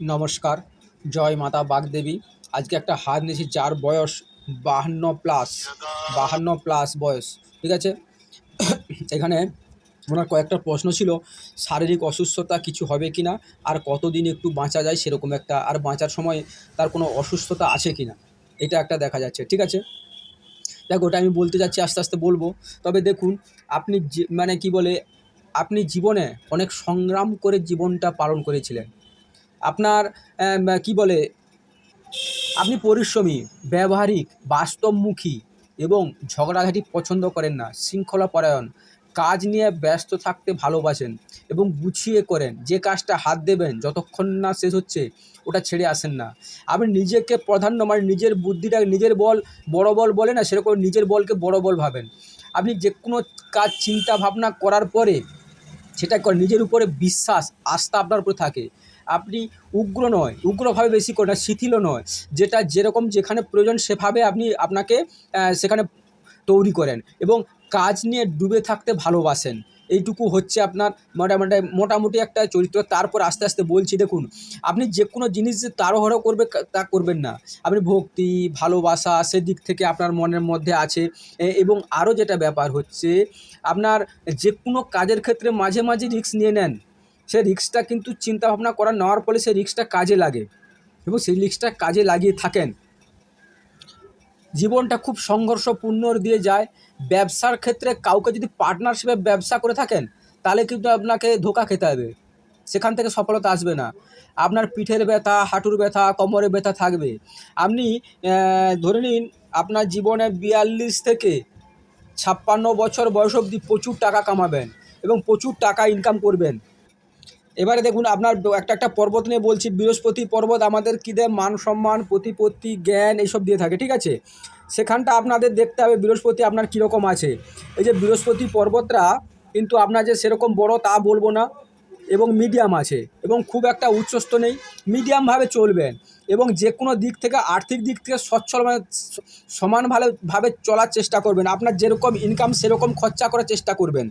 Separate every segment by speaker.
Speaker 1: নমস্কার, জয় মাতা বাগদেবী। আজকে একটা হাত নিয়েছি যার বয়স বাহান্ন প্লাস বাহান্ন প্লাস বয়স, ঠিক আছে? এখানে ওনার কয়েকটা প্রশ্ন ছিল, শারীরিক অসুস্থতা কিছু হবে কি না আর কতদিন একটু বাঁচা যায় সেরকম একটা, আর বাঁচার সময় তার কোনো অসুস্থতা আছে কি না এটা একটা দেখা যাচ্ছে, ঠিক আছে? দেখ, ওটা আমি বলতে যাচ্ছি, আস্তে আস্তে বলব। তবে দেখুন, আপনি মানে কি বলে, আপনি জীবনে অনেক সংগ্রাম করে জীবনটা পালন করেছিলেন। আপনার কি বলে, আপনি পরিশ্রমী, ব্যবহারিক, বাস্তবমুখী এবং ঝগড়াঝাটি পছন্দ করেন না শৃঙ্খলা পরায়ণ কাজ নিয়ে ব্যস্ত থাকতে ভালোবাসেন এবং গুছিয়ে করেন, যে কাজটা হাত দেবেন, যতক্ষণ না শেষ হচ্ছে, ওটা ছেড়ে আসেন না। আপনি নিজেকে প্রাধান্য মানে নিজের বুদ্ধিটা, নিজের বল, বড় বল বলে না, সেরকম নিজের বলকে বড় বল ভাবেন। আপনি যে কোনো কাজ, চিন্তা ভাবনা করার পরে, সেটা নিজের উপরে বিশ্বাস, আস্থা আপনার উপরে থাকে। আপনি উগ্র নয়, উগ্রভাবে বেশি করে না শিথিলও নয়, যেটা যেরকম যেখানে প্রয়োজন সেভাবে আপনি আপনাকে সেখানে তৈরি করেন এবং কাজ নিয়ে ডুবে থাকতে ভালোবাসেন। এইটুকু হচ্ছে আপনার মোটামুটি মোটামুটি একটা চরিত্র। তারপর আস্তে আস্তে বলছি, দেখুন, আপনি যে কোনো জিনিস যে তাড়াহুড়ো করবে, তা করবেন না। আপনি ভক্তি, ভালোবাসা, সেদিক থেকে আপনার মনের মধ্যে আছে। এবং আরও যেটা ব্যাপার হচ্ছে, আপনার যে কোনো কাজের ক্ষেত্রে মাঝে মাঝে রিস্ক নিয়ে নেন। সেই রিস্কটা কিন্তু চিন্তা ভাবনা করা নেওয়ার ফলে সেই রিক্সটা কাজে লাগে এবং সেই রিক্সটা কাজে লাগিয়ে থাকেন। জীবনটা খুব সংঘর্ষপূর্ণ দিয়ে যায়। ব্যবসার ক্ষেত্রে কাউকে যদি পার্টনারশিপে ব্যবসা করে থাকেন, তাহলে কিন্তু আপনাকে ধোকা খেতে হবে। সেখান থেকে সফলতা আসবে না। আপনার পিঠের ব্যথা, হাঁটুর ব্যথা কোমরে ব্যথা থাকবে। আপনি ধরে নিন আপনার জীবনে বিয়াল্লিশ থেকে ছাপ্পান্ন বছর বয়স অবধি প্রচুর টাকা কামাবেন এবং প্রচুর টাকা ইনকাম করবেন। এবারে দেখুন, আপনার একটা একটা পর্বত নিয়ে বলছি, বৃহস্পতি পর্বত আমাদের কী দেয়? মান সম্মান, প্রতিপত্তি, জ্ঞান এইসব দিয়ে থাকে, ঠিক আছে? সেখানটা আপনাদের দেখতে হবে, বৃহস্পতি আপনার কীরকম আছে। এই যে বৃহস্পতি পর্বতটা কিন্তু আপনার যে সেরকম বড় তা বলব না, এবং মিডিয়াম আছে, এবং খুব একটা উচ্চস্থ নেই, মিডিয়ামভাবে চলবেন, এবং যে কোনো দিক থেকে, আর্থিক দিক থেকে সচ্ছল মানে সমানভাবে, ভাবে চলার চেষ্টা করবেন, আপনার যেরকম ইনকাম সেরকম খরচা করার চেষ্টা করবেন।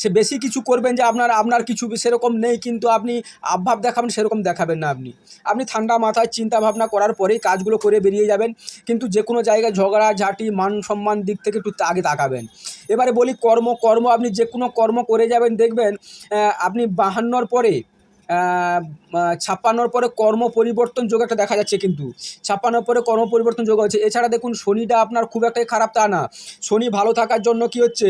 Speaker 1: সে বেশি কিছু করবেন যে আপনার আপনার কিছু সেরকম নেই, কিন্তু আপনি আবভাব দেখাবেন, সেরকম দেখাবেন না আপনি। আপনি ঠান্ডা মাথায় চিন্তা ভাবনা করার পরেই কাজগুলো করে বেরিয়ে যাবেন, কিন্তু যে কোনো জায়গায় ঝগড়া, ঝাঁটি, মান সম্মান দিক থেকে একটু আগে তাকাবেন। এবারে বলি কর্ম কর্ম আপনি যে কোনো কর্ম করে যাবেন, দেখবেন আপনি বাহান্নর পরে ছাপ্পান্নর পরে কর্ম পরিবর্তন যোগ একটা দেখা যাচ্ছে কিন্তু। ছাপ্পান্নর পরে কর্ম পরিবর্তন যোগ হচ্ছে। এছাড়া দেখুন, শনিটা আপনার খুব একটাই খারাপ তা না। শনি ভালো থাকার জন্য কি হচ্ছে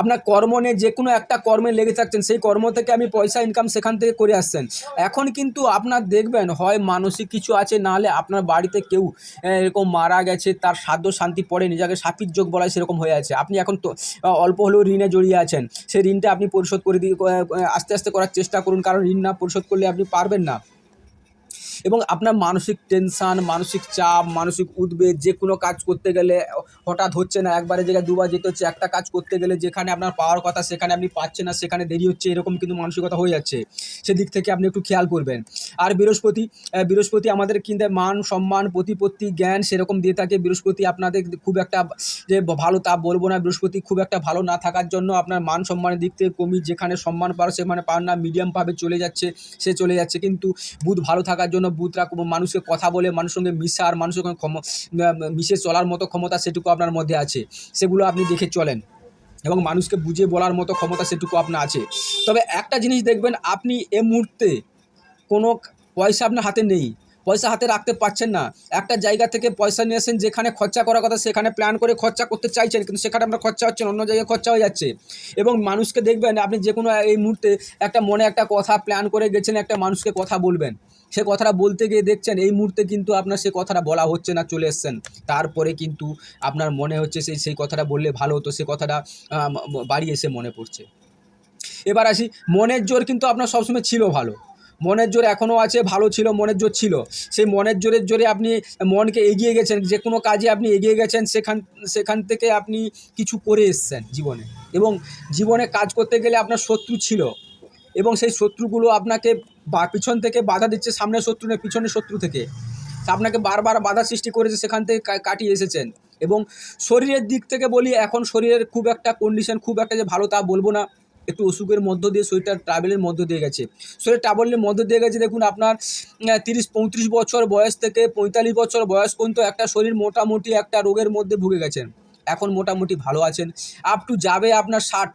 Speaker 1: আপনার কর্ম নিয়ে যে কোনো একটা কর্মে লেগে থাকছেন, সেই কর্ম থেকে আমি পয়সা ইনকাম সেখান থেকে করে আসছেন। এখন কিন্তু আপনার দেখবেন, হয় মানসিক কিছু আছে নাহলে আপনার বাড়িতে কেউ এরকম মারা গেছে, তার সাধ্য শান্তি পড়ে, নিজেকে সাপির যোগ বলায় সেরকম হয়ে আছে। আপনি এখন তো অল্প হলেও ঋণে জড়িয়ে আছেন। সেই ঋণটা আপনি পরিশোধ করে দিয়ে আস্তে আস্তে করার চেষ্টা করুন, কারণ ঋণ না পরিশোধ করলে আপনি পারবেন না। এবং আপনার মানসিক টেনশান মানসিক চাপ, মানসিক উদ্বেগ যে কোনো কাজ করতে গেলে, হঠাৎ হচ্ছে না, একবারে জায়গায় দুবার যেতে হচ্ছে, একটা কাজ করতে গেলে যেখানে আপনার পাওয়ার কথা, সেখানে আপনি পাচ্ছেন না, সেখানে দেরি হচ্ছে, এরকম কিন্তু মানসিকতা হয়ে যাচ্ছে। সেদিক থেকে আপনি একটু খেয়াল করবেন। আর বৃহস্পতি বৃহস্পতি আমাদের কিন্তু মান, সম্মান, প্রতিপত্তি, জ্ঞান সেরকম দিয়ে থাকে। বৃহস্পতি আপনাদের খুব একটা যে ভালো তা বলব না। বৃহস্পতি খুব একটা ভালো না থাকার জন্য আপনার মান, সম্মানের দিক থেকে কমি যেখানে সম্মান পাওয়ার সেখানে পান না মিডিয়ামভাবে চলে যাচ্ছে, সে চলে যাচ্ছে। কিন্তু বুধ ভালো থাকার জন্য কোনো মানুষকে কথা বলে, মানুষের সঙ্গে মিশার মানুষের সঙ্গে মিশে চলার মতো ক্ষমতা সেটুকু আপনার মধ্যে আছে। সেগুলো আপনি দেখে চলেন। এবং মানুষকে বুঝে বলার মতো ক্ষমতা সেটুকু আপনার আছে। তবে একটা জিনিস দেখবেন, আপনি এ মুহূর্তে কোনো পয়সা আপনার হাতে নেই। পয়সা হাতে রাখতে পারছেন না। একটা জায়গা থেকে পয়সা নিয়ে আসেন যেখানে খরচা করার কথা, সেখানে প্ল্যান করে খরচা করতে চাইছেন, কিন্তু সেখানে আপনার খরচা হচ্ছে অন্য জায়গায় খরচা হয়ে যাচ্ছে। এবং মানুষকে দেখবেন, আপনি যে কোনো এই মুহূর্তে একটা মনে একটা কথা প্ল্যান করে গেছেন, একটা মানুষকে কথা বলবেন। সে কথাটা বলতে গিয়ে দেখছেন, এই মুহূর্তে কিন্তু আপনার সে কথাটা বলা হচ্ছে না, চলে এসছেন। তারপরে কিন্তু আপনার মনে হচ্ছে সেই সেই কথাটা বললে ভালো হতো, সে কথাটা বাড়ি এসে মনে পড়ছে। এবার আসি, মনের জোর কিন্তু আপনার সবসময় ছিল ভালো। মনের জোর এখনও আছে, ভালো ছিল, মনের জোর ছিল। সেই মনের জোরের জোরে আপনি মনকে এগিয়ে গেছেন, যে কোনো কাজে আপনি এগিয়ে গেছেন, সেখান সেখান থেকে আপনি কিছু করে এসছেন জীবনে। এবং জীবনে কাজ করতে গেলে আপনার শত্রু ছিল। এবং সেই শত্রুগুলো আপনাকে বা, পিছন থেকে বাধা দিচ্ছে, সামনের শত্রু নয়, পিছনের শত্রু থেকে। আপনাকে বারবার বাধা সৃষ্টি করেছে, সেখান থেকে কাটিয়ে এসেছেন। এবং শরীরের দিক থেকে বলি, এখন শরীরের খুব একটা কন্ডিশন খুব একটা যে ভালো তা বলব না। একটু অসুখের মধ্য দিয়ে শরীরটা ট্রাভেলের মধ্য দিয়ে গেছে। শরীর ট্রাভেলের মধ্য দিয়ে গেছে দেখুন আপনার তিরিশ, পঁয়ত্রিশ বছর বয়স থেকে পঁয়তাল্লিশ বছর বয়স পর্যন্ত একটা শরীর মোটামুটি একটা রোগের মধ্যে ভুগে গেছেন। এখন মোটামুটি ভালো আছেন। আপ টু যাবে আপনার ষাট।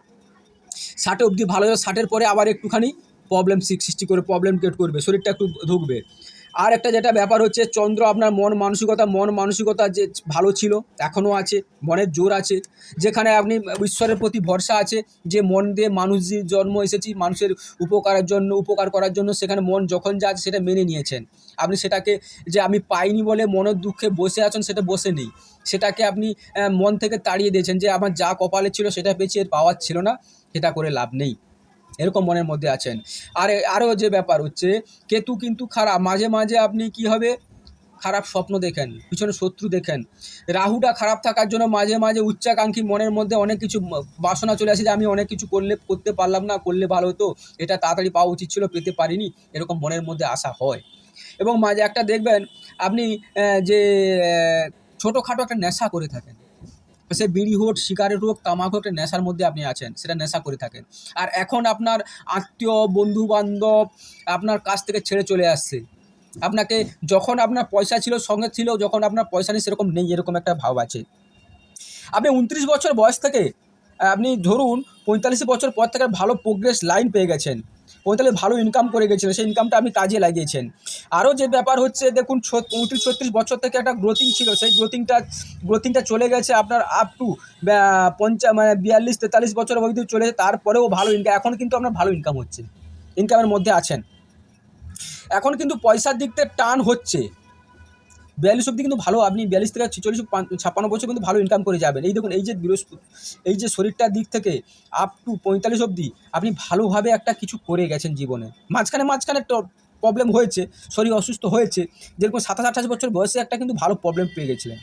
Speaker 1: ষাটে অবধি ভালো যাবে। ষাটের পরে আবার একটুখানি প্রবলেম সৃষ্টি করে প্রবলেম ক্রিয়েট করবে। শরীরটা একটু ধুকবে। আর একটা যেটা ব্যাপার হচ্ছে, চন্দ্র আপনার মন মানসিকতা মন মানসিকতা যে ভালো ছিল, এখনও আছে, মনের জোর আছে। যেখানে আপনি ঈশ্বরের প্রতি ভরসা আছে যে মন দিয়ে মানুষ জন্ম এসেছি, মানুষের উপকারের জন্য, উপকার করার জন্য, সেখানে মন যখন যা আছে সেটা মেনে নিয়েছেন। আপনি সেটাকে যে আমি পাইনি বলে মনের দুঃখে বসে আছেন, সেটা বসে নেই। সেটাকে আপনি মন থেকে তাড়িয়ে দিয়েছেন যে আমার যা কপালে ছিল সেটা পেয়েছি, এর পাওয়ার ছিল না, সেটা করে লাভ নেই। এরকম মনের মধ্যে আছেন। আর আরও যে ব্যাপার হচ্ছে, কেতু কিন্তু খারাপ মাঝে মাঝে আপনি কি হবে? খারাপ স্বপ্ন দেখেন, পিছনে শত্রু দেখেন। রাহুটা খারাপ থাকার জন্য মাঝে মাঝে উচ্চাকাঙ্ক্ষী মনের মধ্যে অনেক কিছু বাসনা চলে আসে যে, আমি অনেক কিছু করলে, করতে পারলাম না, করলে ভালো হতো, এটা তাড়াতাড়ি পাওয়া উচিত ছিল, পেতে পারিনি, এরকম মনের মধ্যে আসা হয়। এবং মাঝে একটা দেখবেন, আপনি যে ছোটোখাটো একটা নেশা করে থাকেন। সে বিড়ি হোক সিগারেট হোক, তামাক হোক, একটা নেশার মধ্যে আপনি আছেন, সেটা নেশা করে থাকেন। আর এখন আপনার আত্মীয় বন্ধু বান্ধব আপনার কাছ থেকে ছেড়ে চলে আসছে। আপনাকে যখন আপনার পয়সা ছিল, সঙ্গে ছিল, যখন আপনার পয়সা নেই, সেরকম নেই, এরকম একটা ভাব আছে। আপনি উনত্রিশ বছর বয়স থেকে, আপনি ধরুন পঁয়তাল্লিশ বছর পর থেকে ভালো প্রোগ্রেস লাইন পেয়ে গেছেন। পঁয়তাল্লিশ ভালো ইনকাম করে গেছিল, সেই ইনকামটা আপনি কাজে লাগিয়েছেন। আরও যে ব্যাপার হচ্ছে, দেখুন পঁয়ত্রিশ, ছত্রিশ বছর থেকে একটা গ্রোথিং ছিল, সেই গ্রোথিংটা গ্রোথিংটা চলে গেছে আপনার আপ টু পঞ্চা মানে বিয়াল্লিশ, তেতাল্লিশ বছর অবধি চলে, তারপরেও ভালো ইনকাম এখন কিন্তু আপনার ভালো ইনকাম হচ্ছে ইনকামের মধ্যে আছেন। এখন কিন্তু পয়সার দিক থেকে টান হচ্ছে। বিয়াল্লিশ অব্দি কিন্তু ভালো, আপনি বিয়াল্লিশ থেকে ছেচল্লিশ, পান- ছাপ্পান্ন বছর কিন্তু ভালো ইনকাম করে যাবেন। এই দেখুন, এই যে বৃহস্পতি, এই যে শরীরটার দিক থেকে আপ টু পঁয়তাল্লিশ অবধি আপনি ভালোভাবে একটা কিছু করে গেছেন জীবনে। মাঝখানে মাঝখানে প্রবলেম হয়েছে, শরীর অসুস্থ হয়েছে, যেরকম সাতাশ, আঠাশ বছর বয়সে একটা কিন্তু ভালো প্রবলেম পেয়ে গেছিলেন।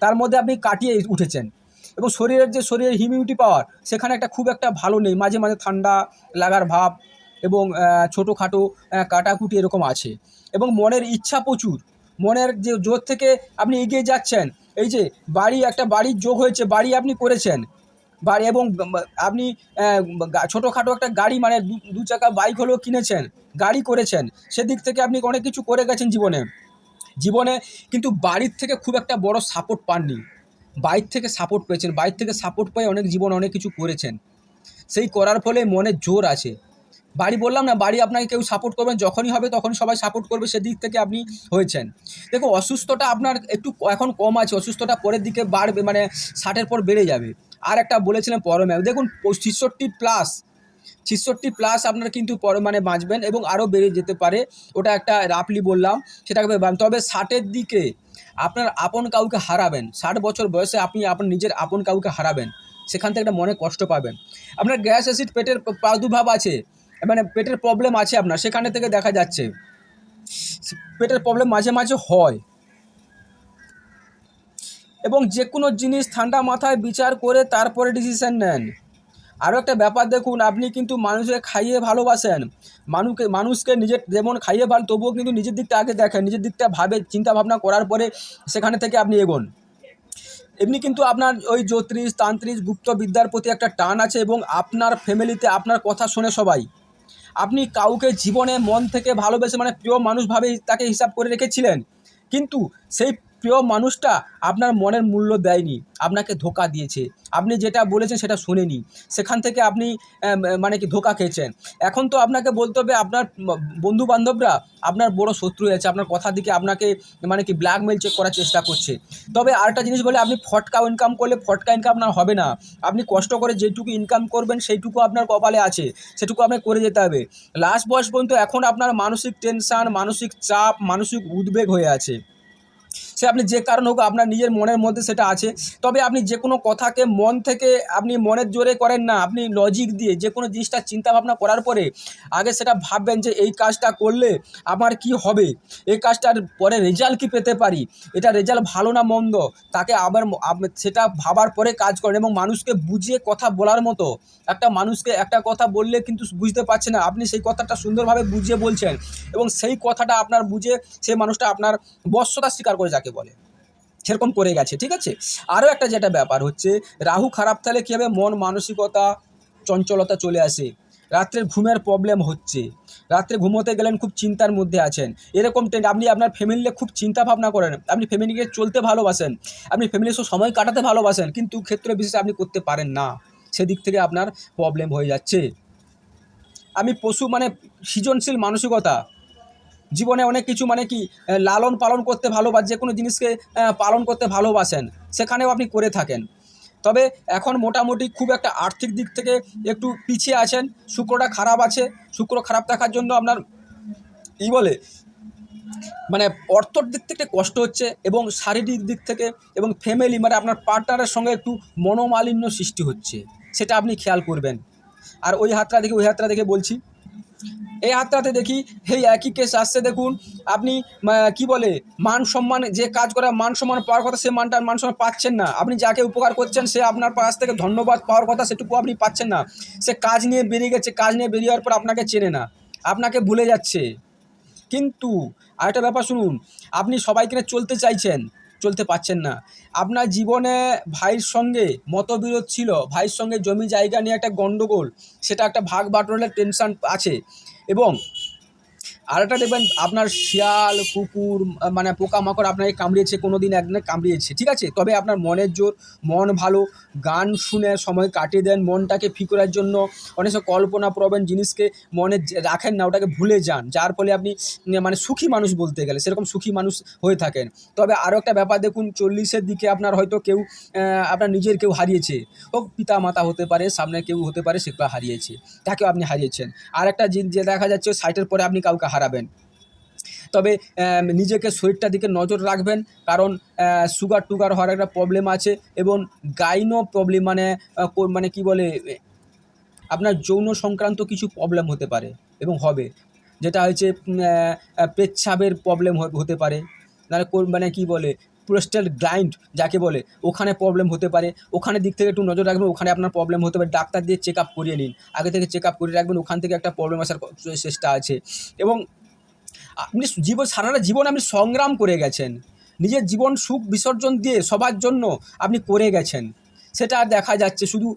Speaker 1: তার মধ্যে আপনি কাটিয়ে উঠেছেন এবং শরীরের যে শরীরের হিমিউনিটি পাওয়ার সেখানে একটা খুব একটা ভালো নেই। মাঝে মাঝে ঠান্ডা লাগার ভাব এবং ছোটোখাটো কাটাকুটি এরকম আছে। এবং মনের ইচ্ছা প্রচুর। মনের যে জোর থেকে আপনি এগিয়ে যাচ্ছেন, এই যে বাড়ি, একটা বাড়ির যোগ হয়েছে, বাড়ি আপনি করেছেন। বাড়ি এবং আপনি ছোটোখাটো একটা গাড়ি মানে দু- চাকা বাইক হলেও কিনেছেন, গাড়ি করেছেন, সেদিক থেকে আপনি অনেক কিছু করে গেছেন জীবনে। জীবনে কিন্তু বাড়ির থেকে খুব একটা বড় সাপোর্ট পাননি। বাইর থেকে সাপোর্ট পেয়েছেন বাইর থেকে সাপোর্ট পেয়ে অনেক জীবন অনেক কিছু করেছেন। সেই করার ফলে মনে জোর আছে। বাড়ি বললাম না, বাড়ি আপনাকে কেউ সাপোর্ট করবেন যখনই হবে তখনই সবাই সাপোর্ট করবে, সেদিক থেকে আপনি হয়েছেন। দেখো অসুস্থতা আপনার একটু এখন কম আছে, অসুস্থতা পরের দিকে বাড়বে মানে ষাটের পর বেড়ে যাবে। আর একটা বলেছিলেন পরমে দেখুন, ছিষট্টি প্লাস ছিষট্টি প্লাস আপনার কিন্তু পর মানে বাঁচবেন এবং আরও বেড়ে যেতে পারে। ওটা একটা রাফলি বললাম, সেটাকে। তবে ষাটের দিকে আপনার আপন কাউকে হারাবেন, ষাট বছর বয়সে আপনি আপনার নিজের আপন কাউকে হারাবেন, সেখান থেকে একটা মনে কষ্ট পাবেন। আপনার গ্যাস, অ্যাসিড, পেটের প্রাদুর্ভাব আছে মানে পেটের প্রবলেম আছে আপনার, সেখানে থেকে দেখা যাচ্ছে। পেটের প্রবলেম মাঝে মাঝে হয়। এবং যে কোনো জিনিস ঠান্ডা মাথায় বিচার করে তারপরে ডিসিশন নেন। আরও একটা ব্যাপার দেখুন, আপনি কিন্তু মানুষকে খাইয়ে ভালোবাসেন। মানুষকে মানুষকে নিজের যেমন খাইয়ে ভালো, তবুও কিন্তু নিজের দিকটা আগে দেখেন, নিজের দিকটা ভাবে চিন্তা ভাবনা করার পরে সেখানে থেকে আপনি এগোন। এমনি কিন্তু আপনার ওই জ্যোতিষ, তান্ত্রিক, গুপ্ত বিদ্যার প্রতি একটা টান আছে এবং আপনার ফ্যামিলিতে আপনার কথা শোনে সবাই। আপনি কাউকে জীবনে মন থেকে ভালোবেসে মানে প্রিয় মানুষভাবেই তাকে হিসাব করে রেখেছিলেন। কিন্তু সেই প্রিয় মানুষটা আপনার মনের মূল্য দেয়নি, আপনাকে ধোকা দিয়েছে। আপনি যেটা বলেছেন সেটা শোনেনি। সেখান থেকে আপনি মানে কি ধোকা খেয়েছেন। এখন তো আপনাকে বলতে হবে, আপনার বন্ধু বান্ধবরা আপনার বড় শত্রু আছে আপনার কথার দিকে আপনাকে মানে কি ব্ল্যাকমেল চেক করার চেষ্টা করছে। তবে আরেকটা জিনিস বলে, আপনি ফটকা ইনকাম করলে ফটকা ইনকাম আপনার হবে না। আপনি কষ্ট করে যেটুকু ইনকাম করবেন, সেইটুকু আপনার কপালে আছে, সেটুকু আপনাকে করে যেতে হবে। লাস্ট বয়স পর্যন্ত এখন আপনার মানসিক টেনশন মানসিক চাপ, মানসিক উদ্বেগ হয়ে আছে। সে আপনি যে কারণ হোক আপনার নিজের মনের মধ্যে সেটা আছে। তবে আপনি যে কোনো কথাকে মন থেকে আপনি মনের জোরে করেন না, আপনি লজিক দিয়ে যে কোনো জিনিসটা চিন্তা ভাবনা করার পরে আগে সেটা ভাববেন যে এই কাজটা করলে আমার কি হবে? এই কাজটার পরে রেজাল্ট কি পেতে পারি? এটা রেজাল্ট ভালো না মন্দ? তাকে আবার সেটা ভাবার পরে কাজ করেন এবং মানুষকে বুঝিয়ে কথা বলার মতো একটা মানুষকে একটা কথা বললে কিন্তু বুঝতে পারছে না। আপনি সেই কথাটা সুন্দরভাবে বুঝিয়ে বলছেন এবং সেই কথাটা আপনার বুঝে সেই মানুষটা আপনার বশ্যতা স্বীকার করে যাকে বলে। সেরকম করে গেছে, ঠিক আছে? আরও একটা যেটা ব্যাপার হচ্ছে, রাহু খারাপ থাকলে কী হবে মন মানসিকতা, চঞ্চলতা চলে আসে? রাত্রে ঘুমের প্রবলেম হচ্ছে। রাত্রে ঘুমোতে গেলেন, খুব চিন্তার মধ্যে আছেন। এরকম টেন- আপনি আপনার ফ্যামিলিকে খুব চিন্তা ভাবনা করেন। আপনি ফ্যামিলিকে চলতে ভালোবাসেন। আপনি ফ্যামিলির সব সময় কাটাতে ভালোবাসেন, কিন্তু ক্ষেত্র বিশেষে আপনি করতে পারেন না। সেদিক থেকে আপনার প্রবলেম হয়ে যাচ্ছে। আমি পশু মানে সৃজনশীল মানসিকতা জীবনে অনেক কিছু মানে কি লালন পালন করতে ভালোবাসেন যে কোনো জিনিসকে পালন করতে ভালোবাসেন, সেখানেও আপনি করে থাকেন। তবে এখন মোটামুটি খুব একটা আর্থিক দিক থেকে একটু পিছিয়ে আছেন, শুক্রটা খারাপ আছে, শুক্র খারাপ থাকার জন্য আপনার, কী বলে মানে অর্থর দিক থেকে কষ্ট হচ্ছে এবং শারীরিক দিক থেকে এবং ফ্যামিলি মানে আপনার পার্টনারের সঙ্গে একটু মনোমালিন্য সৃষ্টি হচ্ছে, সেটা আপনি খেয়াল করবেন। আর ওই হাতটা দেখে, ওই হাতটা দেখে বলছি এই হাতটাতে দেখি এই একই কেস আসছে, দেখুন। আপনি কি বলে, মান সম্মান, যে কাজ করা, মান সম্মান পাওয়ার কথা, সে মানটা মান সম্মান পাচ্ছেন না। আপনি যাকে উপকার করছেন, সে আপনার পাশ থেকে ধন্যবাদ পাওয়ার কথা, সেটুকু আপনি পাচ্ছেন না। সে কাজ নিয়ে বেরিয়ে গেছে, কাজ নিয়ে বেরিয়ে যাওয়ার পর আপনাকে চেনে না। আপনাকে ভুলে যাচ্ছে। কিন্তু আরেকটা ব্যাপার শুনুন, আপনি সবাইকে চলতে চাইছেন। চলতে পারছেন না। আপনার জীবনে ভাইয়ের সঙ্গে মতবিরোধ ছিল, ভাইয়ের সঙ্গে জমি জায়গা নিয়ে একটা গণ্ডগোল সেটা একটা ভাগ বাটোয়ারের টেনশান আছে এবং আরেকটা দেখবেন, আপনার শিয়াল, কুকুর মানে পোকামাকড় আপনাকে কামড়িয়েছে কোনো দিন একদিনে কামড়িয়েছে, ঠিক আছে? তবে আপনার মনের জোর, মন ভালো, গান শুনে সময় কাটিয়ে দেন, মনটাকে ফি করার জন্য অনেক সময় কল্পনা প্রবণ জিনিসকে মনে রাখেন না, ওটাকে ভুলে যান, যার ফলে আপনি মানে সুখী মানুষ বলতে গেলে, সেরকম সুখী মানুষ হয়ে থাকেন। তবে আরও একটা ব্যাপার দেখুন, চল্লিশের দিকে আপনার হয়তো কেউ আপনার নিজের কেউ হারিয়েছে, ও পিতা মাতা হতে পারে, সামনে কেউ হতে পারে সেগুলো হারিয়েছে, তাকেও আপনি হারিয়েছেন। আর একটা যে দেখা যাচ্ছে সাইটের পরে আপনি কাউকে হারাবেন। তবে নিজেকে শরীরটার দিকে নজর রাখবেন, কারণ সুগার টুগার হওয়ার একটা প্রবলেম আছে এবং গাইনো প্রবলেম মানে মানে কি বলে, আপনার যৌন সংক্রান্ত কিছু প্রবলেম হতে পারে এবং হবে। যেটা হচ্ছে পেচ্ছাবের প্রবলেম হতে পারে। কোন- মানে কি বলে প্রোস্টাল গ্লাইন্ড যাকে বলে, ওখানে প্রবলেম হতে পারে। ওখানে দিক থেকে একটু নজর রাখবেন, ওখানে আপনার প্রবলেম হতে পারে। ডাক্তার দিয়ে চেক আপ করিয়ে নিন। আগে থেকে চেক আপ করে রাখবেন, ওখান থেকে একটা প্রবলেম আসার চেষ্টা আছে। এবং আপনি জীবন সারাটা জীবন আপনি সংগ্রাম করে গেছেন। নিজের জীবন সুখ, বিসর্জন দিয়ে সবার জন্য আপনি করে গেছেন। সেটা আর দেখা যাচ্ছে। শুধু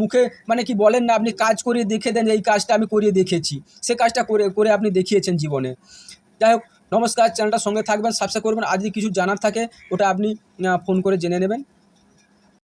Speaker 1: মুখে মানে কি বলেন না, আপনি কাজ করিয়ে দেখে দেন এই কাজটা আমি করিয়ে দেখেছি। সে কাজটা করে করে আপনি দেখিয়েছেন জীবনে। যাই হোক নমস্কার, চ্যানেলটার সঙ্গে থাকবেন সাবস্ক্রাইব করবেন। আর যদি কিছু জানার থাকে, ওটা আপনি ফোন করে জেনে নেবেন।